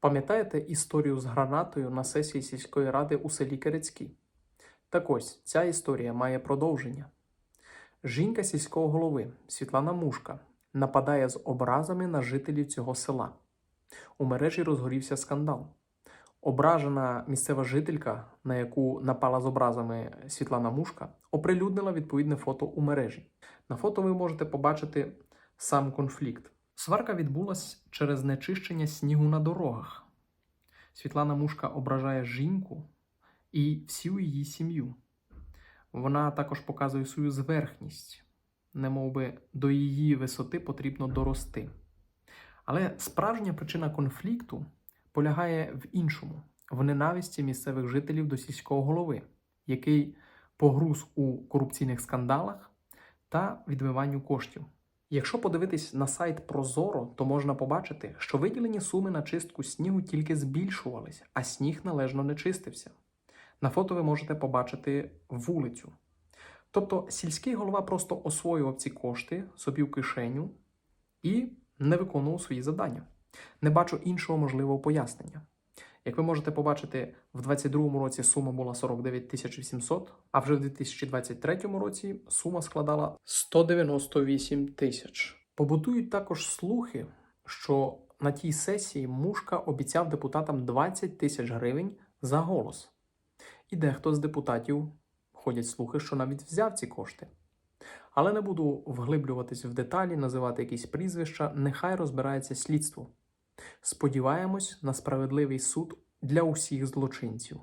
Пам'ятаєте історію з гранатою на сесії сільської ради у селі Керецький? Так ось ця історія має продовження. Жінка сільського голови Світлана Мушка нападає з образами на жителів цього села. У мережі розгорівся скандал. Ображена місцева жителька, на яку напала з образами Світлана Мушка, оприлюднила відповідне фото у мережі. На фото ви можете побачити сам конфлікт. Сварка відбулась через нечищення снігу на дорогах. Світлана Мушка ображає жінку і всю її сім'ю. Вона також показує свою зверхність, немов би до її висоти потрібно дорости. Але справжня причина конфлікту полягає в іншому в ненависті місцевих жителів до сільського голови, який погруз у корупційних скандалах та відмиванню коштів. Якщо подивитись на сайт Прозоро, то можна побачити, що виділені суми на чистку снігу тільки збільшувались, а сніг належно не чистився. На фото ви можете побачити вулицю. Тобто сільський голова просто освоював ці кошти собі в кишеню і не виконував свої завдання. Не бачу іншого можливого пояснення. Як ви можете побачити, в 2022 році сума була 49 тисяч 800, а вже в 2023 році сума складала 198 тисяч. Побутують також слухи, що на тій сесії Мушка обіцяв депутатам 20 тисяч гривень за голос. І дехто з депутатів ходять слухи, що навіть взяв ці кошти. Але не буду вглиблюватись в деталі, називати якісь прізвища, нехай розбирається слідство. Сподіваємось на справедливий суд для усіх злочинців.